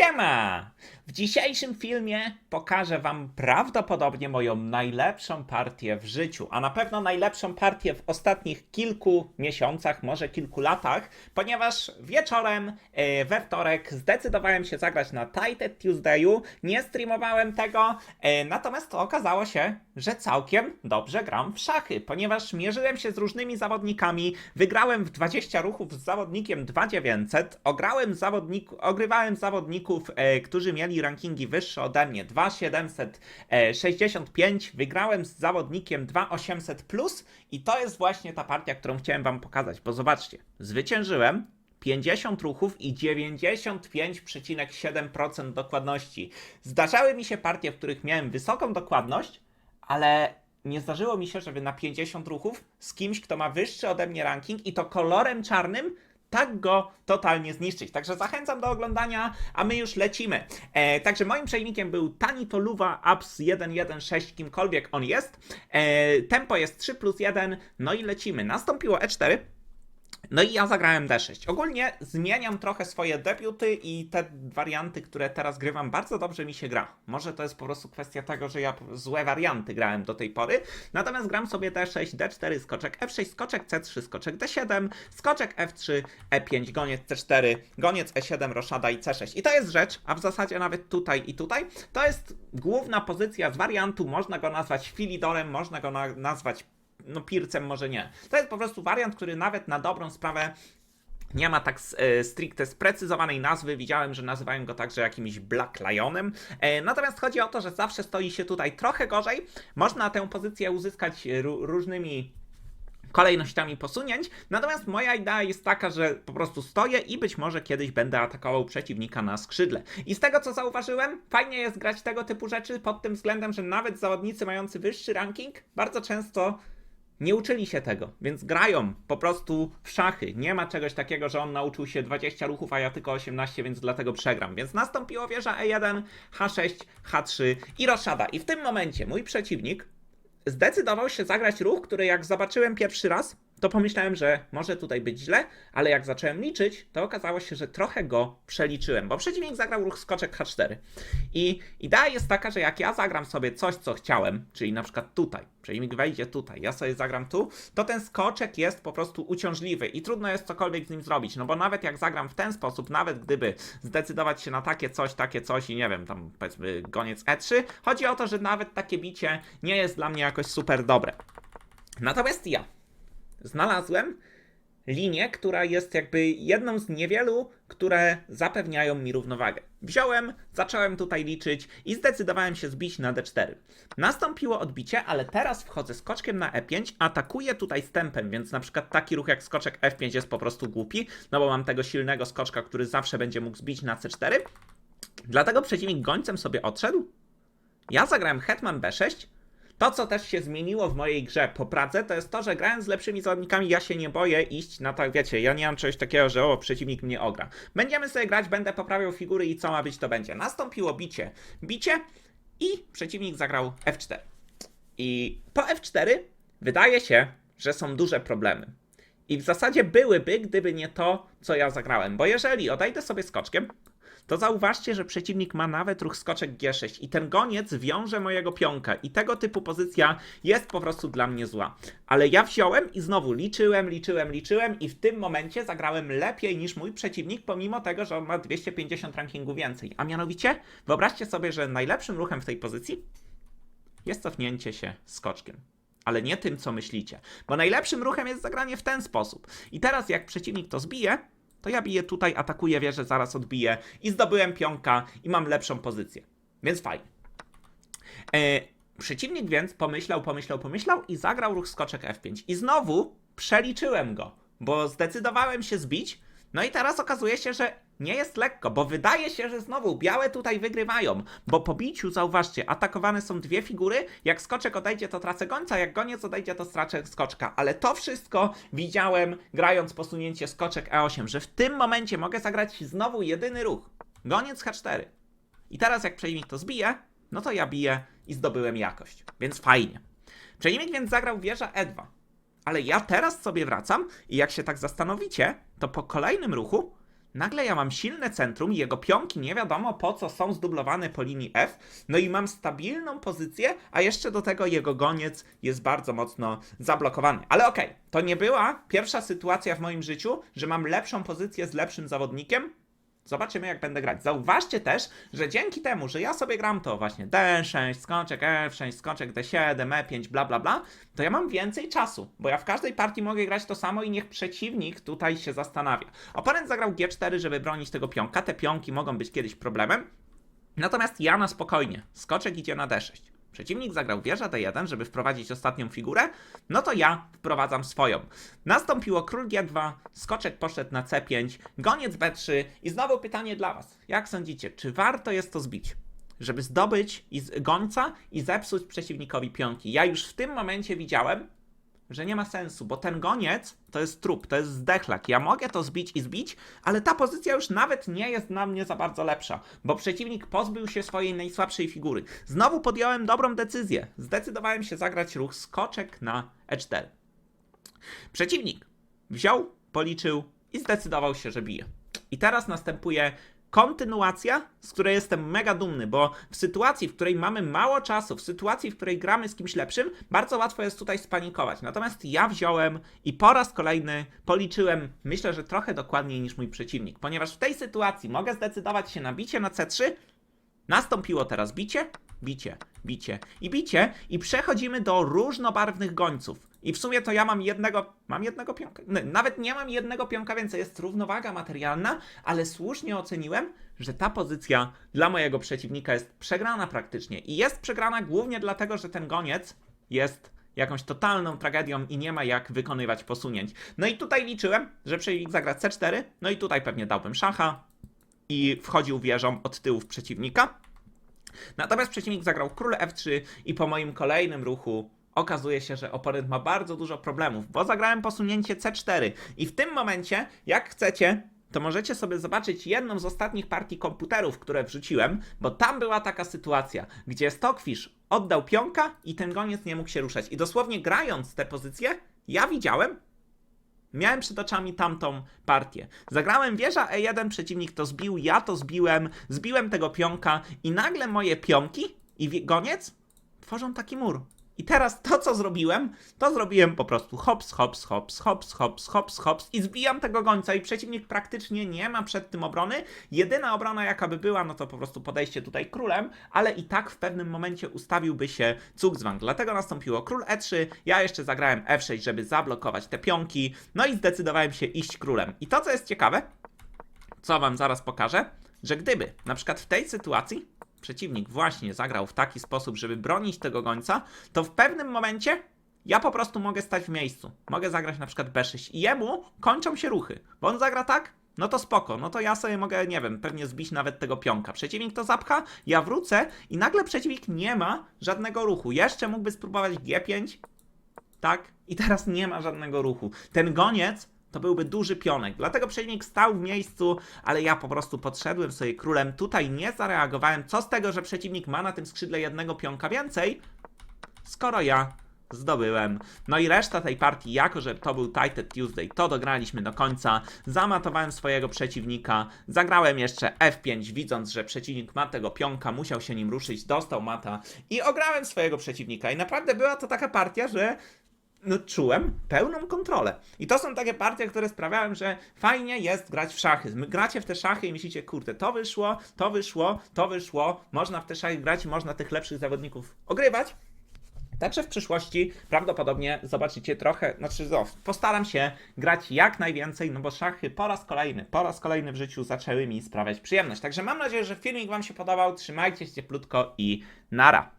Chắc W dzisiejszym filmie pokażę Wam prawdopodobnie moją najlepszą partię w życiu, a na pewno najlepszą partię w ostatnich kilku miesiącach, może kilku latach, ponieważ wieczorem e, we wtorek zdecydowałem się zagrać na Tighted Tuesdayu, nie streamowałem tego, e, natomiast to okazało się, że całkiem dobrze gram w szachy, ponieważ mierzyłem się z różnymi zawodnikami, wygrałem w 20 ruchów z zawodnikiem 2900, ograłem zawodnik, ogrywałem zawodników, e, którzy mieli rankingi wyższe ode mnie 2765, wygrałem z zawodnikiem 2800 plus i to jest właśnie ta partia, którą chciałem wam pokazać, bo zobaczcie, zwyciężyłem 50 ruchów i 95,7% dokładności. Zdarzały mi się partie, w których miałem wysoką dokładność, ale nie zdarzyło mi się, żeby na 50 ruchów z kimś, kto ma wyższy ode mnie ranking i to kolorem czarnym tak go totalnie zniszczyć. Także zachęcam do oglądania, a my już lecimy. E, także moim przejmikiem był Tani Toluwa Apps 116, kimkolwiek on jest. E, tempo jest 3 plus 1, no i lecimy. Nastąpiło E4. No i ja zagrałem D6. Ogólnie zmieniam trochę swoje debiuty i te warianty, które teraz grywam, bardzo dobrze mi się gra. Może to jest po prostu kwestia tego, że ja złe warianty grałem do tej pory. Natomiast gram sobie D6, D4, skoczek F6, skoczek C3, skoczek D7, skoczek F3, E5, goniec C4, goniec E7, roszada i C6. I to jest rzecz, a w zasadzie nawet tutaj i tutaj, to jest główna pozycja z wariantu. Można go nazwać filidorem, można go na nazwać no pircem może nie. To jest po prostu wariant, który nawet na dobrą sprawę nie ma tak e, stricte sprecyzowanej nazwy. Widziałem, że nazywają go także jakimś Black Lionem. E, natomiast chodzi o to, że zawsze stoi się tutaj trochę gorzej. Można tę pozycję uzyskać ró- różnymi kolejnościami posunięć. Natomiast moja idea jest taka, że po prostu stoję i być może kiedyś będę atakował przeciwnika na skrzydle. I z tego co zauważyłem, fajnie jest grać tego typu rzeczy pod tym względem, że nawet zawodnicy mający wyższy ranking bardzo często nie uczyli się tego, więc grają po prostu w szachy. Nie ma czegoś takiego, że on nauczył się 20 ruchów, a ja tylko 18, więc dlatego przegram. Więc nastąpiło wieża E1, H6, H3 i roszada. I w tym momencie mój przeciwnik zdecydował się zagrać ruch, który jak zobaczyłem pierwszy raz, to pomyślałem, że może tutaj być źle, ale jak zacząłem liczyć, to okazało się, że trochę go przeliczyłem, bo przeciwnik zagrał ruch skoczek H4. I idea jest taka, że jak ja zagram sobie coś, co chciałem, czyli na przykład tutaj, przeciwnik wejdzie tutaj, ja sobie zagram tu, to ten skoczek jest po prostu uciążliwy i trudno jest cokolwiek z nim zrobić, no bo nawet jak zagram w ten sposób, nawet gdyby zdecydować się na takie coś, takie coś i nie wiem, tam powiedzmy goniec E3, chodzi o to, że nawet takie bicie nie jest dla mnie jakoś super dobre. Natomiast ja znalazłem linię, która jest jakby jedną z niewielu, które zapewniają mi równowagę. Wziąłem, zacząłem tutaj liczyć i zdecydowałem się zbić na D4. Nastąpiło odbicie, ale teraz wchodzę skoczkiem na E5, atakuję tutaj stępem, więc na przykład taki ruch jak skoczek F5 jest po prostu głupi, no bo mam tego silnego skoczka, który zawsze będzie mógł zbić na C4. Dlatego przeciwnik gońcem sobie odszedł. Ja zagrałem hetman B6, to, co też się zmieniło w mojej grze po Pradze, to jest to, że grając z lepszymi zawodnikami, ja się nie boję iść na tak, wiecie, ja nie mam czegoś takiego, że o, przeciwnik mnie ogra. Będziemy sobie grać, będę poprawiał figury i co ma być, to będzie. Nastąpiło bicie, bicie i przeciwnik zagrał F4. I po F4 wydaje się, że są duże problemy. I w zasadzie byłyby, gdyby nie to, co ja zagrałem. Bo jeżeli odejdę sobie skoczkiem, to zauważcie, że przeciwnik ma nawet ruch skoczek G6 i ten goniec wiąże mojego pionka i tego typu pozycja jest po prostu dla mnie zła. Ale ja wziąłem i znowu liczyłem, liczyłem, liczyłem i w tym momencie zagrałem lepiej niż mój przeciwnik, pomimo tego, że on ma 250 rankingu więcej. A mianowicie, wyobraźcie sobie, że najlepszym ruchem w tej pozycji jest cofnięcie się skoczkiem. Ale nie tym, co myślicie. Bo najlepszym ruchem jest zagranie w ten sposób. I teraz, jak przeciwnik to zbije, to ja biję tutaj, atakuję wieżę, zaraz odbiję i zdobyłem pionka i mam lepszą pozycję. Więc fajnie. E, przeciwnik więc pomyślał, pomyślał, pomyślał i zagrał ruch skoczek F5. I znowu przeliczyłem go, bo zdecydowałem się zbić. No i teraz okazuje się, że nie jest lekko, bo wydaje się, że znowu białe tutaj wygrywają, bo po biciu, zauważcie, atakowane są dwie figury, jak skoczek odejdzie, to tracę gońca, jak goniec odejdzie, to stracę skoczka, ale to wszystko widziałem grając posunięcie skoczek E8, że w tym momencie mogę zagrać znowu jedyny ruch, goniec H4. I teraz jak przeciwnik to zbije, no to ja biję i zdobyłem jakość, więc fajnie. Przeciwnik więc zagrał wieża E2, ale ja teraz sobie wracam i jak się tak zastanowicie, to po kolejnym ruchu Nagle ja mam silne centrum i jego pionki nie wiadomo po co są zdublowane po linii F, no i mam stabilną pozycję, a jeszcze do tego jego goniec jest bardzo mocno zablokowany. Ale okej, to nie była pierwsza sytuacja w moim życiu, że mam lepszą pozycję z lepszym zawodnikiem. Zobaczymy, jak będę grać. Zauważcie też, że dzięki temu, że ja sobie gram to właśnie D6, skoczek F6, skoczek D7, E5, bla bla bla, to ja mam więcej czasu, bo ja w każdej partii mogę grać to samo i niech przeciwnik tutaj się zastanawia. Oponent zagrał G4, żeby bronić tego pionka. Te pionki mogą być kiedyś problemem. Natomiast ja na spokojnie. Skoczek idzie na D6. Przeciwnik zagrał wieża D1, żeby wprowadzić ostatnią figurę, no to ja wprowadzam swoją. Nastąpiło król G2, skoczek poszedł na C5, goniec B3 i znowu pytanie dla Was. Jak sądzicie, czy warto jest to zbić? Żeby zdobyć gońca i zepsuć przeciwnikowi pionki. Ja już w tym momencie widziałem, że nie ma sensu, bo ten goniec to jest trup, to jest zdechlak. Ja mogę to zbić i zbić, ale ta pozycja już nawet nie jest na mnie za bardzo lepsza, bo przeciwnik pozbył się swojej najsłabszej figury. Znowu podjąłem dobrą decyzję. Zdecydowałem się zagrać ruch skoczek na E4. Przeciwnik wziął, policzył i zdecydował się, że bije. I teraz następuje kontynuacja, z której jestem mega dumny, bo w sytuacji, w której mamy mało czasu, w sytuacji, w której gramy z kimś lepszym, bardzo łatwo jest tutaj spanikować. Natomiast ja wziąłem i po raz kolejny policzyłem, myślę, że trochę dokładniej niż mój przeciwnik, ponieważ w tej sytuacji mogę zdecydować się na bicie na C3, Nastąpiło teraz bicie, bicie, bicie i bicie i przechodzimy do różnobarwnych gońców. I w sumie to ja mam jednego, mam jednego pionka, n- nawet nie mam jednego pionka więcej, jest równowaga materialna, ale słusznie oceniłem, że ta pozycja dla mojego przeciwnika jest przegrana praktycznie. I jest przegrana głównie dlatego, że ten goniec jest jakąś totalną tragedią i nie ma jak wykonywać posunięć. No i tutaj liczyłem, że przeciwnik zagra C4, no i tutaj pewnie dałbym szacha, i wchodził wieżą od tyłu w przeciwnika. Natomiast przeciwnik zagrał król F3 i po moim kolejnym ruchu okazuje się, że oponent ma bardzo dużo problemów, bo zagrałem posunięcie C4 i w tym momencie, jak chcecie, to możecie sobie zobaczyć jedną z ostatnich partii komputerów, które wrzuciłem, bo tam była taka sytuacja, gdzie Stockfish oddał pionka i ten goniec nie mógł się ruszać. I dosłownie grając tę pozycję, ja widziałem, Miałem przed oczami tamtą partię. Zagrałem wieża E1, przeciwnik to zbił, ja to zbiłem, zbiłem tego pionka i nagle moje pionki i goniec tworzą taki mur. I teraz to, co zrobiłem, to zrobiłem po prostu hops, hops, hops, hops, hops, hops, hops i zbijam tego gońca i przeciwnik praktycznie nie ma przed tym obrony. Jedyna obrona jaka by była, no to po prostu podejście tutaj królem, ale i tak w pewnym momencie ustawiłby się Zugzwang. Dlatego nastąpiło król E3, ja jeszcze zagrałem F6, żeby zablokować te pionki, no i zdecydowałem się iść królem. I to, co jest ciekawe, co wam zaraz pokażę, że gdyby na przykład w tej sytuacji przeciwnik właśnie zagrał w taki sposób, żeby bronić tego gońca, to w pewnym momencie ja po prostu mogę stać w miejscu. Mogę zagrać na przykład B6 i jemu kończą się ruchy, bo on zagra tak, no to spoko, no to ja sobie mogę, nie wiem, pewnie zbić nawet tego pionka. Przeciwnik to zapcha, ja wrócę i nagle przeciwnik nie ma żadnego ruchu. Jeszcze mógłby spróbować G5, tak? I teraz nie ma żadnego ruchu. Ten goniec to byłby duży pionek. Dlatego przeciwnik stał w miejscu, ale ja po prostu podszedłem sobie królem. Tutaj nie zareagowałem. Co z tego, że przeciwnik ma na tym skrzydle jednego pionka więcej, skoro ja zdobyłem. No i reszta tej partii, jako że to był Titled Tuesday, to dograliśmy do końca. Zamatowałem swojego przeciwnika, zagrałem jeszcze F5, widząc, że przeciwnik ma tego pionka, musiał się nim ruszyć, dostał mata i ograłem swojego przeciwnika. I naprawdę była to taka partia, że no, czułem pełną kontrolę. I to są takie partie, które sprawiają, że fajnie jest grać w szachy. Gracie w te szachy i myślicie, kurde, to wyszło, to wyszło, to wyszło, można w te szachy grać można tych lepszych zawodników ogrywać. Także w przyszłości prawdopodobnie zobaczycie trochę, znaczy no, postaram się grać jak najwięcej, no bo szachy po raz kolejny, po raz kolejny w życiu zaczęły mi sprawiać przyjemność. Także mam nadzieję, że filmik Wam się podobał, trzymajcie się cieplutko i nara.